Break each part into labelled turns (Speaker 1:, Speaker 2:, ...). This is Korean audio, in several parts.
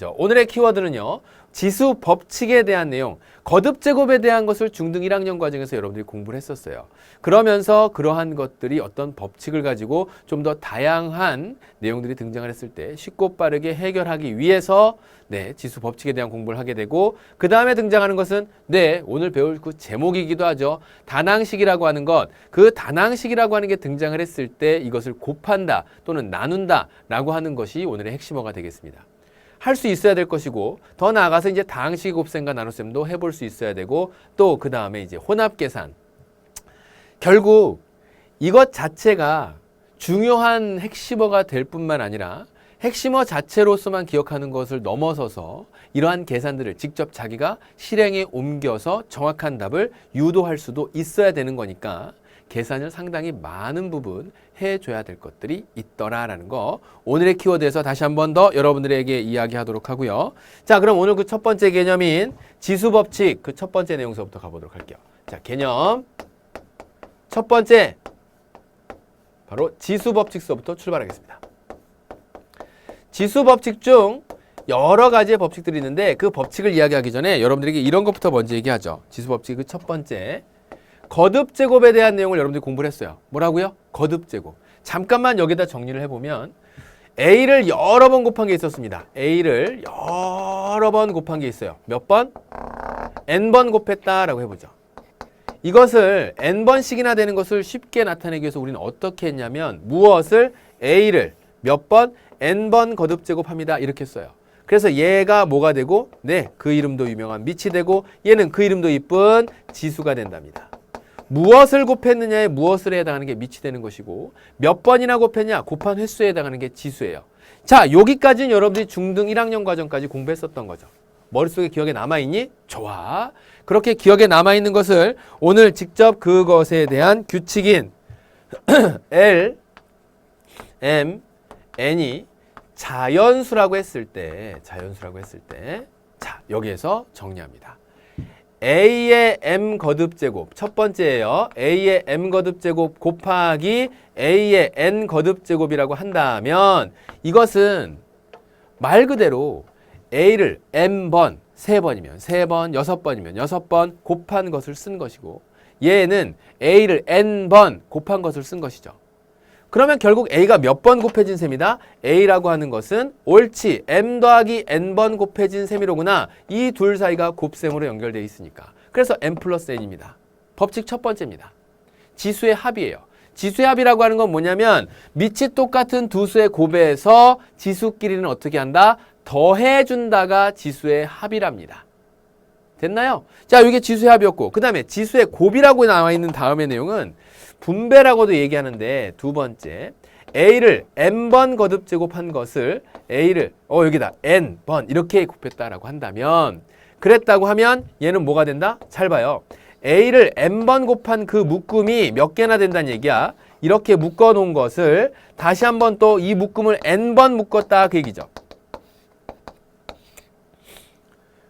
Speaker 1: 자, 오늘의 키워드는요. 지수 법칙에 대한 내용, 거듭 제곱에 대한 것을 중등 1학년 과정에서 여러분들이 공부를 했었어요. 그러면서 그러한 것들이 어떤 법칙을 가지고 좀 더 다양한 내용들이 등장을 했을 때 쉽고 빠르게 해결하기 위해서 네, 지수 법칙에 대한 공부를 하게 되고 그 다음에 등장하는 것은 네, 오늘 배울 그 제목이기도 하죠. 다낭식이라고 하는 것, 그 다낭식이라고 하는 게 등장을 했을 때 이것을 곱한다 또는 나눈다라고 하는 것이 오늘의 핵심어가 되겠습니다. 할 수 있어야 될 것이고 더 나아가서 이제 다항식 곱셈과 나눗셈도 해볼 수 있어야 되고 또 그 다음에 이제 혼합 계산. 결국 이것 자체가 중요한 핵심어가 될 뿐만 아니라 핵심어 자체로서만 기억하는 것을 넘어서서 이러한 계산들을 직접 자기가 실행에 옮겨서 정확한 답을 유도할 수도 있어야 되는 거니까 계산을 상당히 많은 부분 해줘야 될 것들이 있더라라는 거 오늘의 키워드에서 다시 한 번 더 여러분들에게 이야기하도록 하고요. 자, 그럼 오늘 그 첫 번째 개념인 지수 법칙 그 첫 번째 내용서부터 가보도록 할게요. 자, 개념 첫 번째 바로 지수 법칙서부터 출발하겠습니다. 지수 법칙 중 여러 가지의 법칙들이 있는데 그 법칙을 이야기하기 전에 여러분들에게 이런 것부터 먼저 얘기하죠. 지수 법칙 그 첫 번째 거듭 제곱에 대한 내용을 여러분들이 공부를 했어요. 뭐라고요? 거듭 제곱. 잠깐만 여기다 정리를 해보면 A를 여러 번 곱한 게 있었습니다. A를 여러 번 곱한 게 있어요. 몇 번? N번 곱했다라고 해보죠. 이것을 N번씩이나 되는 것을 쉽게 나타내기 위해서 우리는 어떻게 했냐면 무엇을 A를 몇 번? N번 거듭 제곱합니다. 이렇게 써요. 그래서 얘가 뭐가 되고 네, 그 이름도 유명한 밑이 되고 얘는 그 이름도 이쁜 지수가 된답니다. 무엇을 곱했느냐에 무엇을 해당하는 게 밑이 되는 것이고 몇 번이나 곱했냐 곱한 횟수에 해당하는 게 지수예요. 자 여기까지는 여러분들이 중등 1학년 과정까지 공부했었던 거죠. 머릿속에 기억에 남아있니? 좋아. 그렇게 기억에 남아있는 것을 오늘 직접 그것에 대한 규칙인 L, M, N이 자연수라고 했을 때 자연수라고 했을 때 자 여기에서 정리합니다. A의 M 거듭 제곱 첫 번째예요. A의 M 거듭 제곱 곱하기 A의 N 거듭 제곱이라고 한다면 이것은 말 그대로 A를 M번 세 번이면 세 번, 여섯 번이면 여섯 번 곱한 것을 쓴 것이고 얘는 A를 N번 곱한 것을 쓴 것이죠. 그러면 결국 A가 몇 번 곱해진 셈이다? A라고 하는 것은 옳지 M 더하기 N번 곱해진 셈이로구나. 이 둘 사이가 곱셈으로 연결되어 있으니까. 그래서 M 플러스 N입니다. 법칙 첫 번째입니다. 지수의 합이에요. 지수의 합이라고 하는 건 뭐냐면 밑이 똑같은 두 수의 곱에서 지수끼리는 어떻게 한다? 더해준다가 지수의 합이랍니다. 됐나요? 자, 이게 지수의 합이었고, 그 다음에 지수의 곱이라고 나와 있는 다음의 내용은 분배라고도 얘기하는데 두 번째 a를 n번 거듭 제곱한 것을 a를 어 여기다 n번 이렇게 곱했다라고 한다면 그랬다고 하면 얘는 뭐가 된다? 잘 봐요. a를 n번 곱한 그 묶음이 몇 개나 된다는 얘기야. 이렇게 묶어 놓은 것을 다시 한번 또 이 묶음을 n번 묶었다 그 얘기죠.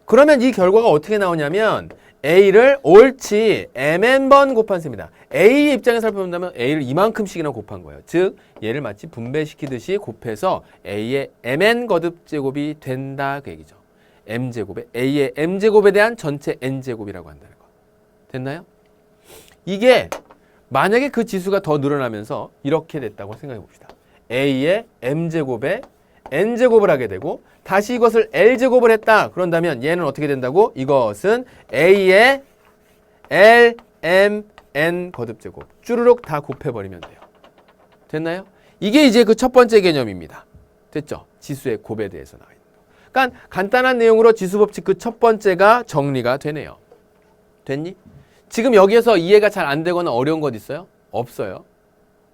Speaker 1: 그러면 이 결과가 어떻게 나오냐면 A를 옳지 mn번 곱한 셈이다. A의 입장에 살펴본다면 A를 이만큼씩이나 곱한 거예요. 즉 얘를 마치 분배시키듯이 곱해서 A의 mn 거듭 제곱이 된다 그 얘기죠. m제곱에 A의 m제곱에 대한 전체 n제곱이라고 한다는 거. 됐나요? 이게 만약에 그 지수가 더 늘어나면서 이렇게 됐다고 생각해 봅시다. A의 m제곱에 n제곱을 하게 되고 다시 이것을 l제곱을 했다. 그런다면 얘는 어떻게 된다고? 이것은 a의 l, m, n 거듭제곱 쭈르륵 다 곱해버리면 돼요. 됐나요? 이게 이제 그 첫 번째 개념입니다. 됐죠? 지수의 곱에 대해서 나와 있는 거. 그러니까 간단한 내용으로 지수 법칙 그 첫 번째가 정리가 되네요. 됐니? 지금 여기에서 이해가 잘 안 되거나 어려운 것 있어요? 없어요.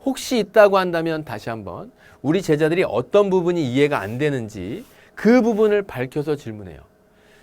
Speaker 1: 혹시 있다고 한다면 다시 한번 우리 제자들이 어떤 부분이 이해가 안 되는지 그 부분을 밝혀서 질문해요.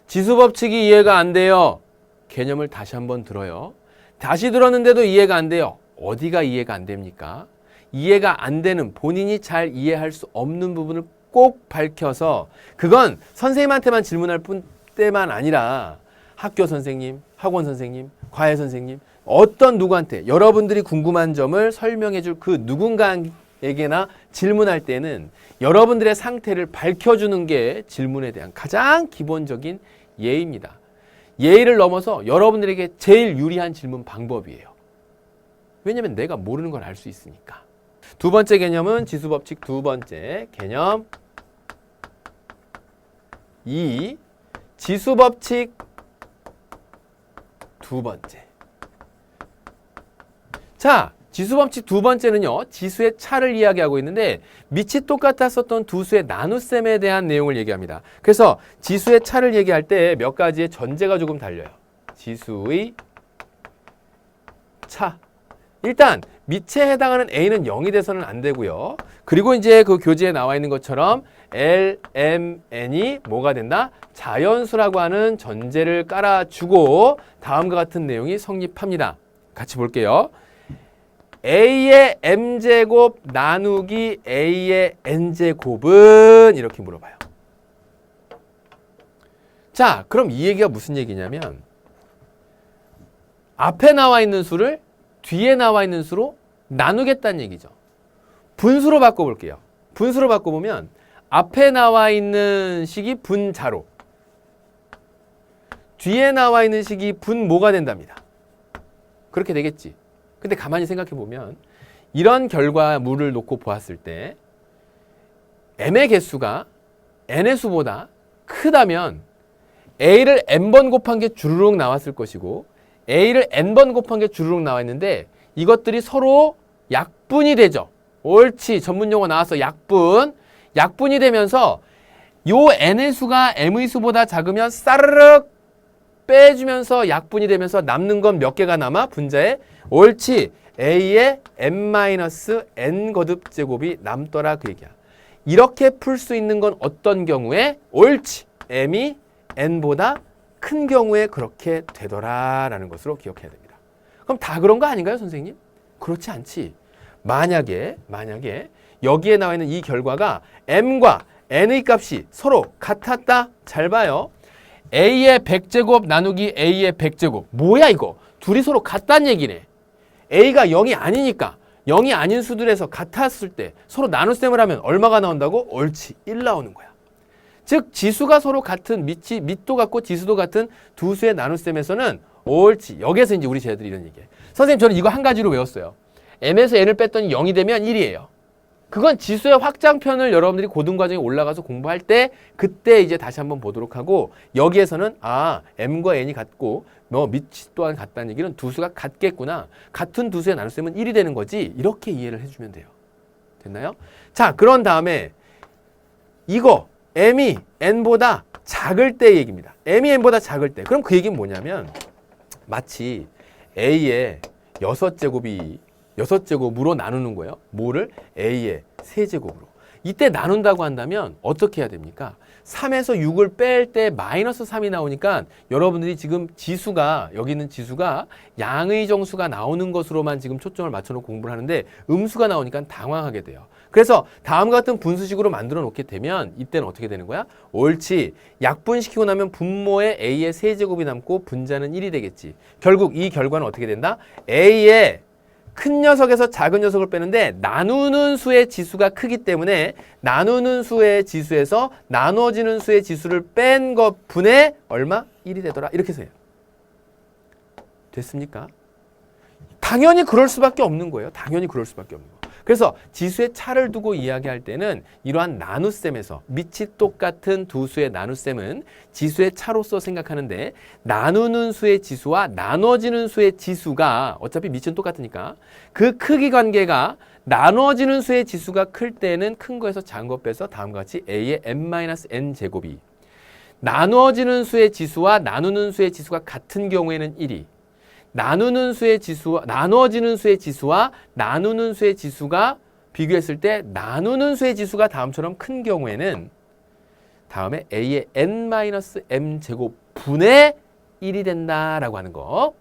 Speaker 1: 지수 법칙이 이해가 안 돼요. 개념을 다시 한번 들어요. 다시 들었는데도 이해가 안 돼요. 어디가 이해가 안 됩니까? 이해가 안 되는 본인이 잘 이해할 수 없는 부분을 꼭 밝혀서 그건 선생님한테만 질문할 뿐 때만 아니라 학교 선생님, 학원 선생님, 과외 선생님 어떤 누구한테 여러분들이 궁금한 점을 설명해 줄 그 누군가에게나 질문할 때는 여러분들의 상태를 밝혀주는 게 질문에 대한 가장 기본적인 예의입니다. 예의를 넘어서 여러분들에게 제일 유리한 질문 방법이에요. 왜냐면 내가 모르는 걸 알 수 있으니까. 두 번째 개념은 지수법칙 두 번째 개념 2. 지수법칙 두 번째. 자, 지수 법칙 두 번째는요, 지수의 차를 이야기하고 있는데, 밑이 똑같았었던 두 수의 나눗셈에 대한 내용을 얘기합니다. 그래서 지수의 차를 얘기할 때 몇 가지의 전제가 조금 달려요. 지수의 차. 일단, 밑에 해당하는 A는 0이 돼서는 안 되고요. 그리고 이제 그 교재에 나와 있는 것처럼 L, M, N이 뭐가 된다? 자연수라고 하는 전제를 깔아주고 다음과 같은 내용이 성립합니다. 같이 볼게요. A의 M제곱 나누기 A의 N제곱은 이렇게 물어봐요. 자, 그럼 이 얘기가 무슨 얘기냐면 앞에 나와 있는 수를 뒤에 나와 있는 수로 나누겠다는 얘기죠. 분수로 바꿔볼게요. 분수로 바꿔보면 앞에 나와 있는 식이 분자로 뒤에 나와 있는 식이 분모가 된답니다. 그렇게 되겠지. 근데 가만히 생각해 보면 이런 결과물을 놓고 보았을 때 m의 개수가 n의 수보다 크다면 a를 n번 곱한 게 주르륵 나왔을 것이고 a를 n번 곱한 게 주르륵 나와 있는데 이것들이 서로 약분이 되죠. 옳지. 전문 용어 나왔어. 약분. 약분이 되면서 요 n의 수가 m의 수보다 작으면 싸르륵 빼주면서 약분이 되면서 남는 건 몇 개가 남아? 분자에 옳지. a의 n-n 거듭 제곱이 남더라 그 얘기야. 이렇게 풀 수 있는 건 어떤 경우에? 옳지. m이 n보다 큰 경우에 그렇게 되더라라는 것으로 기억해야 됩니다. 그럼 다 그런 거 아닌가요, 선생님? 그렇지 않지. 만약에 만약에 여기에 나와 있는 이 결과가 m과 n의 값이 서로 같았다. 잘 봐요. A의 100제곱 나누기 a의 100제곱. 뭐야 이거? 둘이 서로 같다는 얘기네. a가 0이 아니니까 0이 아닌 수들에서 같았을 때 서로 나눗셈을 하면 얼마가 나온다고? 옳지. 1 나오는 거야. 즉 지수가 서로 같은 밑이 밑도 같고 지수도 같은 두 수의 나눗셈에서는 옳지. 여기에서 이제 우리 쟤들이 이런 얘기해. 선생님 저는 이거 한 가지로 외웠어요. m에서 n을 뺐더니 0이 되면 1이에요. 그건 지수의 확장편을 여러분들이 고등과정에 올라가서 공부할 때 그때 이제 다시 한번 보도록 하고 여기에서는 아 m과 n이 같고 뭐 밑이 또한 같다는 얘기는 두 수가 같겠구나. 같은 두 수의 나눗셈은 1이 되는 거지. 이렇게 이해를 해주면 돼요. 됐나요? 자 그런 다음에 이거 m이 n보다 작을 때 얘기입니다. m이 n보다 작을 때. 그럼 그 얘기는 뭐냐면 마치 a의 여섯 제곱이 여섯 제곱으로 나누는 거예요. 뭐를? a의 세 제곱으로. 이때 나눈다고 한다면 어떻게 해야 됩니까? 3에서 6을 뺄 때 마이너스 3이 나오니까 여러분들이 지금 지수가 여기 있는 지수가 양의 정수가 나오는 것으로만 지금 초점을 맞춰놓고 공부를 하는데 음수가 나오니까 당황하게 돼요. 그래서 다음과 같은 분수식으로 만들어 놓게 되면 이때는 어떻게 되는 거야? 옳지. 약분시키고 나면 분모에 a의 세제곱이 남고 분자는 1이 되겠지. 결국 이 결과는 어떻게 된다? a의 큰 녀석에서 작은 녀석을 빼는데 나누는 수의 지수가 크기 때문에 나누는 수의 지수에서 나눠지는 수의 지수를 뺀 것 분의 얼마? 1이 되더라. 이렇게 해요. 됐습니까? 당연히 그럴 수밖에 없는 거예요. 당연히 그럴 수밖에 없는 거. 그래서 지수의 차를 두고 이야기할 때는 이러한 나눗셈에서 밑이 똑같은 두 수의 나눗셈은 지수의 차로서 생각하는데 나누는 수의 지수와 나눠지는 수의 지수가 어차피 밑은 똑같으니까 그 크기 관계가 나눠지는 수의 지수가 클 때는 큰 거에서 작은 거 빼서 다음과 같이 a의 n-n 제곱이 나누어지는 수의 지수와 나누는 수의 지수가 같은 경우에는 1이 나누는 수의 지수와 나누어지는 수의 지수와 나누는 수의 지수가 비교했을 때 나누는 수의 지수가 다음처럼 큰 경우에는 다음에 a의 n-m 제곱 분의 1이 된다라고 하는 거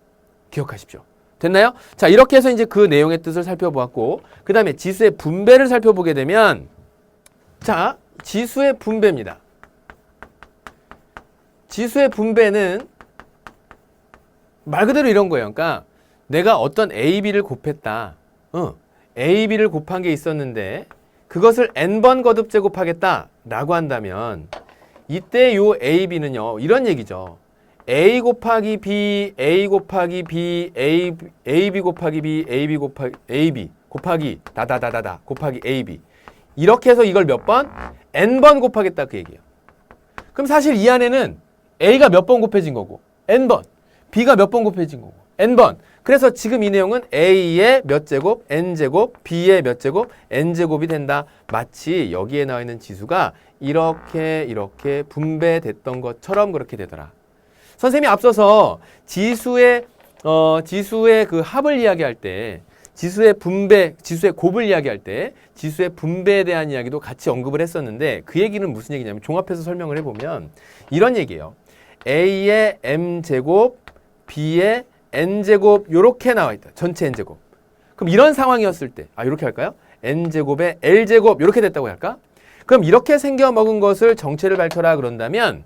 Speaker 1: 기억하십시오. 됐나요? 자, 이렇게 해서 이제 그 내용의 뜻을 살펴보았고 그다음에 지수의 분배를 살펴보게 되면 자, 지수의 분배입니다. 지수의 분배는 말 그대로 이런 거예요. 그러니까 내가 어떤 A, B를 곱했다. 어, A, B를 곱한 게 있었는데 그것을 n번 거듭 제곱하겠다 라고 한다면 이때 요 a, b는요. 이런 얘기죠. a 곱하기 b, a 곱하기 b, a, a b 곱하기 b, a b 곱하기 a b 곱하기 다다다다다 곱하기 a b 이렇게 해서 이걸 몇 번? n번 곱하겠다 그 얘기예요. 그럼 사실 이 안에는 a가 몇 번 곱해진 거고 n번, b가 몇 번 곱해진 거고 n번. 그래서 지금 이 내용은 a의 몇 제곱, n 제곱, b의 몇 제곱, n 제곱이 된다. 마치 여기에 나와 있는 지수가 이렇게 이렇게 분배됐던 것처럼 그렇게 되더라. 선생님이 앞서서 지수의 어 지수의 그 합을 이야기할 때 지수의 분배, 지수의 곱을 이야기할 때 지수의 분배에 대한 이야기도 같이 언급을 했었는데 그 얘기는 무슨 얘기냐면 종합해서 설명을 해보면 이런 얘기예요. a의 m 제곱, b의 n 제곱 요렇게 나와 있다. 전체 n 제곱. 그럼 이런 상황이었을 때, 아 이렇게 할까요? n 제곱에 l 제곱 이렇게 됐다고 할까? 그럼 이렇게 생겨 먹은 것을 정체를 밝혀라 그런다면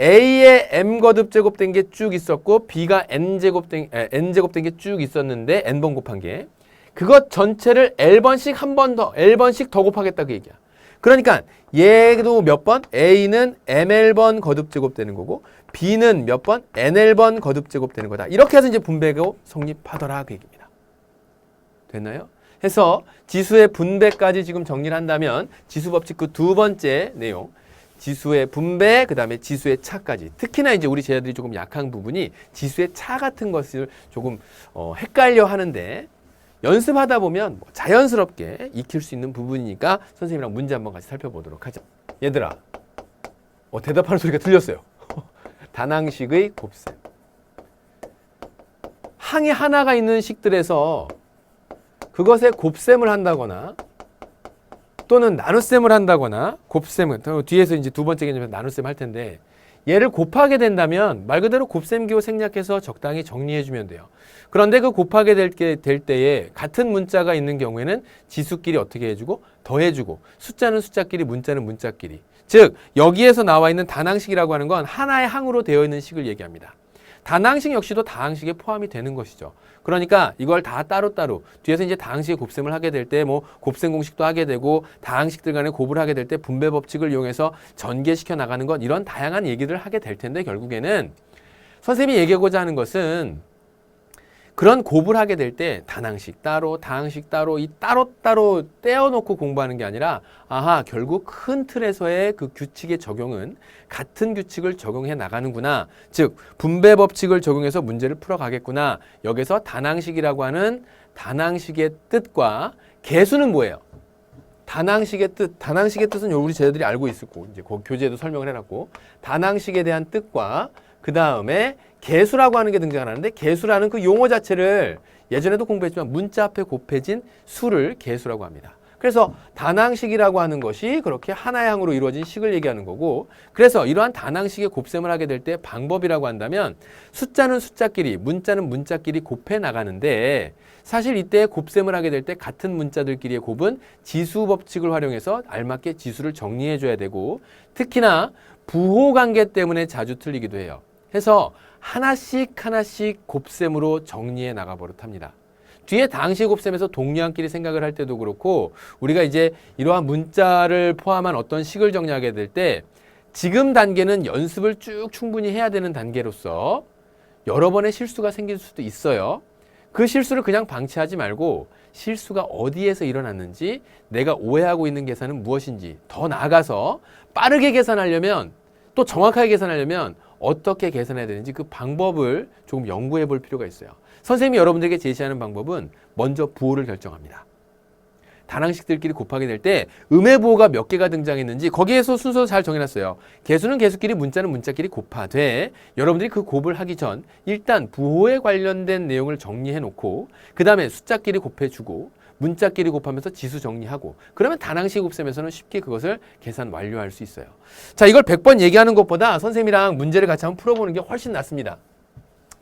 Speaker 1: a의 m 거듭 제곱된 게 쭉 있었고 b가 n 제곱된 에, n 제곱된 게 쭉 있었는데 n 번 곱한 게 그것 전체를 l 번씩 한 번 더 l 번씩 더 곱하겠다 그 얘기야. 그러니까 얘도 몇 번? a는 ml 번 거듭 제곱되는 거고 b는 몇 번? nl 번 거듭 제곱되는 거다. 이렇게 해서 이제 분배가 성립하더라 그 얘기입니다. 됐나요? 해서 지수의 분배까지 지금 정리를 한다면 지수 법칙 그 두 번째 내용 지수의 분배 그 다음에 지수의 차까지 특히나 이제 우리 제자들이 조금 약한 부분이 지수의 차 같은 것을 조금 어, 헷갈려 하는데 연습하다 보면 뭐 자연스럽게 익힐 수 있는 부분이니까 선생님이랑 문제 한번 같이 살펴보도록 하죠. 얘들아, 어, 대답하는 소리가 들렸어요. 단항식의 곱셈. 항이 하나가 있는 식들에서 그것에 곱셈을 한다거나 또는 나눗셈을 한다거나 곱셈은 또 뒤에서 이제 두 번째 개념에서 나눗셈 할 텐데 얘를 곱하게 된다면 말 그대로 곱셈기호 생략해서 적당히 정리해 주면 돼요. 그런데 그 곱하게 될, 게, 될 때에 같은 문자가 있는 경우에는 지수끼리 어떻게 해주고 더해주고 숫자는 숫자끼리 문자는 문자끼리 즉 여기에서 나와 있는 단항식이라고 하는 건 하나의 항으로 되어 있는 식을 얘기합니다. 단항식 역시도 다항식에 포함이 되는 것이죠. 그러니까 이걸 다 따로따로 뒤에서 이제 다항식의 곱셈을 하게 될 때 뭐 곱셈 공식도 하게 되고 다항식들 간에 곱을 하게 될 때 분배 법칙을 이용해서 전개시켜 나가는 것 이런 다양한 얘기들을 하게 될 텐데 결국에는 선생님이 얘기하고자 하는 것은 그런 곱을 하게 될 때 단항식 따로 다항식 따로 이 따로따로 떼어놓고 공부하는 게 아니라 아하 결국 큰 틀에서의 그 규칙의 적용은 같은 규칙을 적용해 나가는구나. 즉 분배 법칙을 적용해서 문제를 풀어가겠구나. 여기서 단항식이라고 하는 단항식의 뜻과 개수는 뭐예요? 단항식의 뜻, 단항식의 뜻은 우리 제자들이 알고 있을 거고 이제 그 교재에도 설명을 해놨고. 단항식에 대한 뜻과 그 다음에 개수라고 하는 게 등장하는데 개수라는 그 용어 자체를 예전에도 공부했지만 문자 앞에 곱해진 수를 개수라고 합니다. 그래서 단항식이라고 하는 것이 그렇게 하나의 항으로 이루어진 식을 얘기하는 거고 그래서 이러한 단항식의 곱셈을 하게 될 때 방법이라고 한다면 숫자는 숫자끼리 문자는 문자끼리 곱해 나가는데 사실 이때 곱셈을 하게 될 때 같은 문자들끼리의 곱은 지수 법칙을 활용해서 알맞게 지수를 정리해 줘야 되고 특히나 부호 관계 때문에 자주 틀리기도 해요. 해서 하나씩 하나씩 곱셈으로 정리해 나가 버릇합니다. 뒤에 당시 곱셈에서 동료한끼리 생각을 할 때도 그렇고 우리가 이제 이러한 문자를 포함한 어떤 식을 정리하게 될 때 지금 단계는 연습을 쭉 충분히 해야 되는 단계로서 여러 번의 실수가 생길 수도 있어요. 그 실수를 그냥 방치하지 말고 실수가 어디에서 일어났는지 내가 오해하고 있는 계산은 무엇인지 더 나아가서 빠르게 계산하려면 또 정확하게 계산하려면 어떻게 계산해야 되는지 그 방법을 조금 연구해 볼 필요가 있어요. 선생님이 여러분들에게 제시하는 방법은 먼저 부호를 결정합니다. 단항식들끼리 곱하게 될때 음의 부호가 몇 개가 등장했는지 거기에서 순서 잘 정해놨어요. 개수는 개수끼리 문자는 문자끼리 곱하되 여러분들이 그 곱을 하기 전 일단 부호에 관련된 내용을 정리해 놓고 그 다음에 숫자끼리 곱해주고 문자끼리 곱하면서 지수 정리하고 그러면 단항식 곱셈에서는 쉽게 그것을 계산 완료할 수 있어요. 자 이걸 100번 얘기하는 것보다 선생님이랑 문제를 같이 한번 풀어보는 게 훨씬 낫습니다.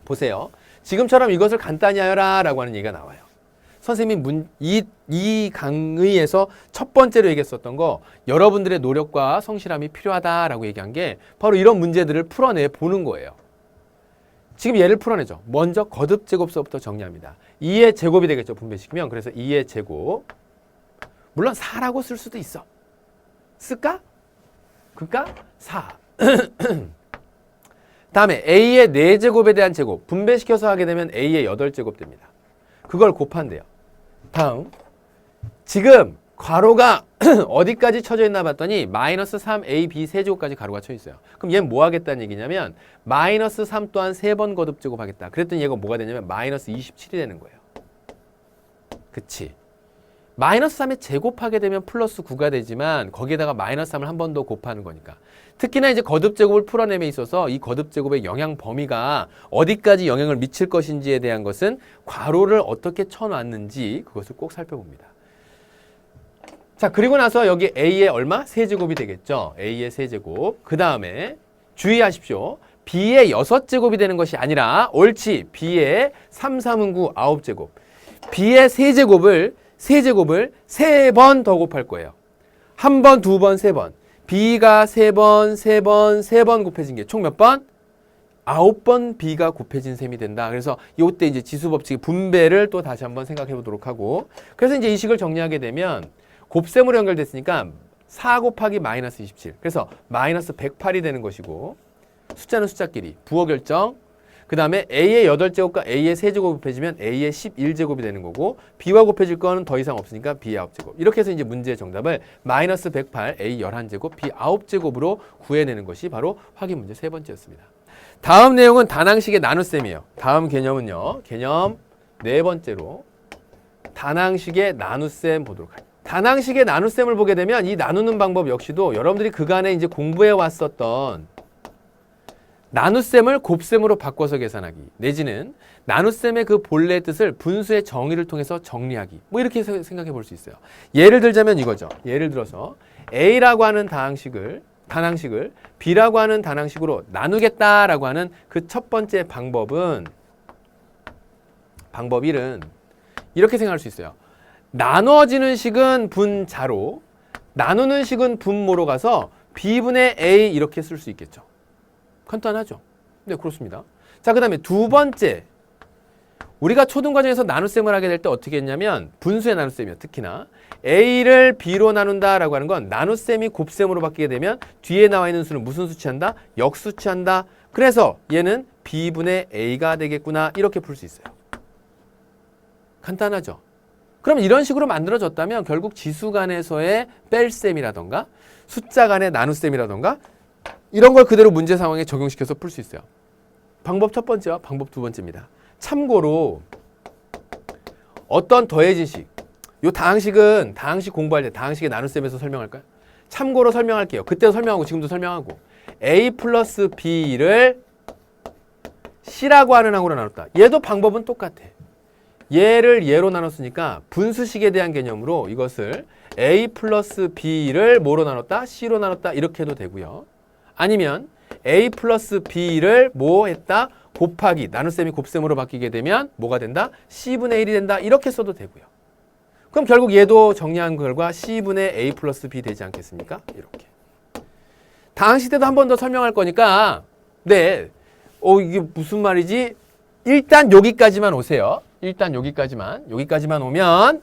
Speaker 1: 보세요. 지금처럼 이것을 간단히 하여라 라고 하는 얘기가 나와요. 선생님이 문, 이, 이 강의에서 첫 번째로 얘기했었던 거 여러분들의 노력과 성실함이 필요하다라고 얘기한 게 바로 이런 문제들을 풀어내 보는 거예요. 지금 얘를 풀어내죠. 먼저 거듭 제곱서부터 정리합니다. 2의 제곱이 되겠죠. 분배시키면. 그래서 2의 제곱 물론 4라고 쓸 수도 있어. 쓸까? 그니까 4. 다음에 a의 4제곱에 대한 제곱 분배시켜서 하게 되면 a의 8제곱 됩니다. 그걸 곱한대요. 다음 지금 괄호가 어디까지 쳐져 있나 봤더니 마이너스 3a, b 세제곱까지 가로가 쳐 있어요. 그럼 얘는 뭐 하겠다는 얘기냐면 마이너스 3 또한 세 번 거듭 제곱하겠다. 그랬더니 얘가 뭐가 되냐면 마이너스 27이 되는 거예요. 그치? 마이너스 3에 제곱하게 되면 플러스 9가 되지만 거기에다가 마이너스 3을 한 번 더 곱하는 거니까. 특히나 이제 거듭 제곱을 풀어냄에 있어서 이 거듭 제곱의 영향 범위가 어디까지 영향을 미칠 것인지에 대한 것은 괄호를 어떻게 쳐놨는지 그것을 꼭 살펴봅니다. 자, 그리고 나서 여기 a의 얼마? 세제곱이 되겠죠. a의 세제곱. 그 다음에 주의하십시오. b의 여섯 제곱이 되는 것이 아니라 옳지. b의 3, 3은 9, 9제곱. b의 세제곱을 세제곱을 세 번 더 곱할 거예요. 한 번, 두 번, 세 번. b가 세 번, 세 번, 세 번 곱해진 게 총 몇 번? 아홉 번 b가 곱해진 셈이 된다. 그래서 이때 이제 지수 법칙의 분배를 또 다시 한번 생각해 보도록 하고. 그래서 이제 이 식을 정리하게 되면 곱셈으로 연결됐으니까 4 곱하기 마이너스 27. 그래서 마이너스 108이 되는 것이고 숫자는 숫자끼리 부호 결정. 그 다음에 a의 8제곱과 a의 3제곱 곱해지면 a의 11제곱이 되는 거고 b와 곱해질 거는 더 이상 없으니까 b의 9제곱. 이렇게 해서 이제 문제의 정답을 마이너스 108 a 11제곱 b 9제곱으로 구해내는 것이 바로 확인 문제 세 번째였습니다. 다음 내용은 단항식의 나눗셈이에요. 다음 개념은요. 개념 네 번째로 단항식의 나눗셈 보도록 할게요. 단항식의 나눗셈을 보게 되면 이 나누는 방법 역시도 여러분들이 그간에 이제 공부해 왔었던 나눗셈을 곱셈으로 바꿔서 계산하기 내지는 나눗셈의 그 본래 뜻을 분수의 정의를 통해서 정리하기 뭐 이렇게 세- 생각해 볼 수 있어요. 예를 들자면 이거죠. 예를 들어서 A라고 하는 다항식을 단항식을 B라고 하는 단항식으로 나누겠다라고 하는 그 첫 번째 방법은 방법 1은 이렇게 생각할 수 있어요. 나눠지는 식은 분자로 나누는 식은 분모로 가서 B분의 A 이렇게 쓸 수 있겠죠. 간단하죠. 네, 그렇습니다. 자, 그 다음에 두 번째. 우리가 초등 과정에서 나눗셈을 하게 될 때 어떻게 했냐면 분수의 나눗셈이요. 특히나 A를 B로 나눈다라고 하는 건 나눗셈이 곱셈으로 바뀌게 되면 뒤에 나와 있는 수는 무슨 수 취한다? 역수 취한다. 그래서 얘는 B분의 A가 되겠구나. 이렇게 풀 수 있어요. 간단하죠. 그럼 이런 식으로 만들어졌다면 결국 지수 간에서의 뺄셈이라던가 숫자 간의 나눗셈이라던가 이런 걸 그대로 문제 상황에 적용시켜서 풀 수 있어요. 방법 첫 번째와 방법 두 번째입니다. 참고로 어떤 더해진 식, 요 다항식은 다항식 공부할 때 다항식의 나눗셈에서 설명할까요? 참고로 설명할게요. 그때도 설명하고 지금도 설명하고 a 플러스 b를 c라고 하는 항으로 나눴다. 얘도 방법은 똑같아. 얘를 얘로 나눴으니까 분수식에 대한 개념으로 이것을 a 플러스 b를 뭐로 나눴다? c로 나눴다. 이렇게 해도 되고요. 아니면 a 플러스 b를 뭐 했다? 곱하기 나눗셈이 곱셈으로 바뀌게 되면 뭐가 된다? c분의 1이 된다. 이렇게 써도 되고요. 그럼 결국 얘도 정리한 결과 c분의 a 플러스 b 되지 않겠습니까? 이렇게. 다항식 때도 한 번 더 설명할 거니까 네. 어 이게 무슨 말이지? 일단 여기까지만 오세요. 일단 여기까지만. 여기까지만 오면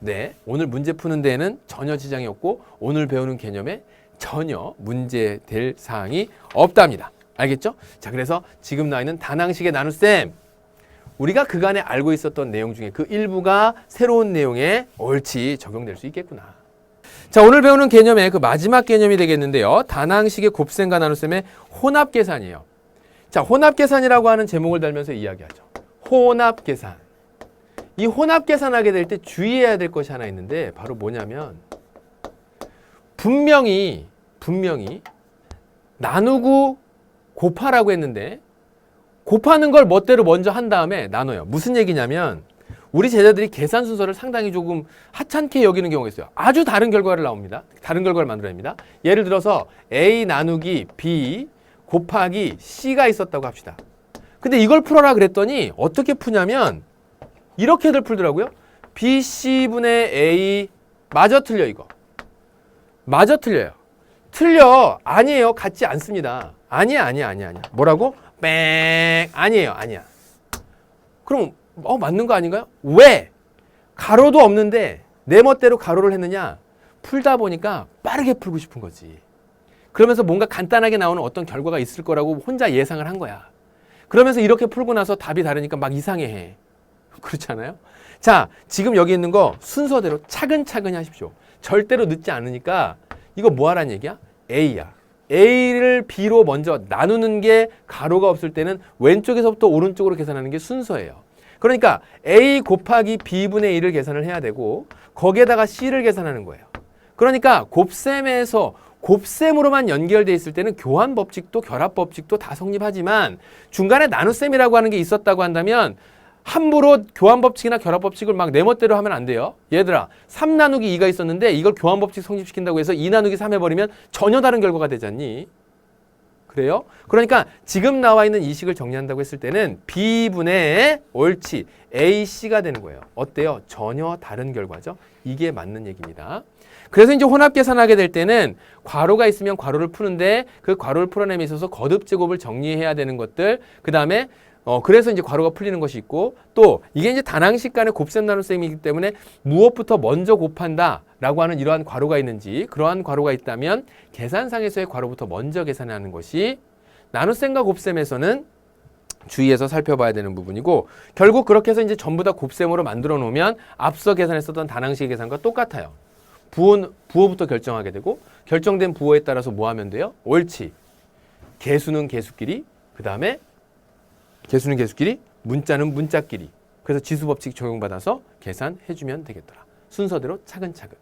Speaker 1: 네. 오늘 문제 푸는 데에는 전혀 지장이 없고 오늘 배우는 개념에 전혀 문제될 사항이 없답니다. 알겠죠? 자, 그래서 지금 나와 있는 단항식의 나눗셈 우리가 그간에 알고 있었던 내용 중에 그 일부가 새로운 내용에 옳지 적용될 수 있겠구나. 자, 오늘 배우는 개념의 그 마지막 개념이 되겠는데요. 단항식의 곱셈과 나눗셈의 혼합 계산이에요. 자, 혼합 계산이라고 하는 제목을 달면서 이야기하죠. 혼합 계산. 이 혼합 계산하게 될 때 주의해야 될 것이 하나 있는데 바로 뭐냐면 분명히 분명히 나누고 곱하라고 했는데 곱하는 걸 멋대로 먼저 한 다음에 나눠요. 무슨 얘기냐면 우리 제자들이 계산 순서를 상당히 조금 하찮게 여기는 경우가 있어요. 아주 다른 결과를 나옵니다. 다른 결과를 만들어냅니다. 예를 들어서 A 나누기 B 곱하기 C가 있었다고 합시다. 근데 이걸 풀어라 그랬더니 어떻게 푸냐면 이렇게들 풀더라고요. BC분의 A 마저 틀려 이거. 마저 틀려요. 틀려. 아니에요. 같지 않습니다. 아니야, 아니야, 아니야, 아니야. 뭐라고? 뺑. 아니에요, 아니야. 그럼 어 맞는 거 아닌가요? 왜? 가로도 없는데 내 멋대로 가로를 했느냐? 풀다 보니까 빠르게 풀고 싶은 거지. 그러면서 뭔가 간단하게 나오는 어떤 결과가 있을 거라고 혼자 예상을 한 거야. 그러면서 이렇게 풀고 나서 답이 다르니까 막 이상해해. 그렇잖아요? 자, 지금 여기 있는 거 순서대로 차근차근히 하십시오. 절대로 늦지 않으니까 이거 뭐 하라는 얘기야? A야. A를 B로 먼저 나누는 게 가로가 없을 때는 왼쪽에서부터 오른쪽으로 계산하는 게 순서예요. 그러니까 A 곱하기 B분의 1을 계산을 해야 되고 거기에다가 C를 계산하는 거예요. 그러니까 곱셈에서 곱셈으로만 연결돼 있을 때는 교환 법칙도 결합 법칙도 다 성립하지만 중간에 나눗셈이라고 하는 게 있었다고 한다면 함부로 교환 법칙이나 결합 법칙을 막 내 멋대로 하면 안 돼요. 얘들아, 3 나누기 2가 있었는데 이걸 교환 법칙 성립시킨다고 해서 2 나누기 3 해버리면 전혀 다른 결과가 되지 않니? 그래요? 그러니까 지금 나와 있는 이 식을 정리한다고 했을 때는 B분의 옳지 AC가 되는 거예요. 어때요? 전혀 다른 결과죠. 이게 맞는 얘기입니다. 그래서 이제 혼합 계산하게 될 때는 괄호가 있으면 괄호를 푸는데 그 괄호를 풀어내에 있어서 거듭 제곱을 정리해야 되는 것들 그 다음에 어 그래서 이제 괄호가 풀리는 것이 있고 또 이게 이제 단항식 간의 곱셈 나눗셈이기 때문에 무엇부터 먼저 곱한다 라고 하는 이러한 괄호가 있는지 그러한 괄호가 있다면 계산상에서의 괄호부터 먼저 계산하는 것이 나눗셈과 곱셈에서는 주의해서 살펴봐야 되는 부분이고 결국 그렇게 해서 이제 전부 다 곱셈으로 만들어 놓으면 앞서 계산했었던 단항식 계산과 똑같아요. 부호, 부호부터 결정하게 되고 결정된 부호에 따라서 뭐 하면 돼요? 옳지. 개수는 개수끼리 그 다음에 개수는 개수끼리 문자는 문자끼리 그래서 지수 법칙 적용받아서 계산해주면 되겠더라. 순서대로 차근차근.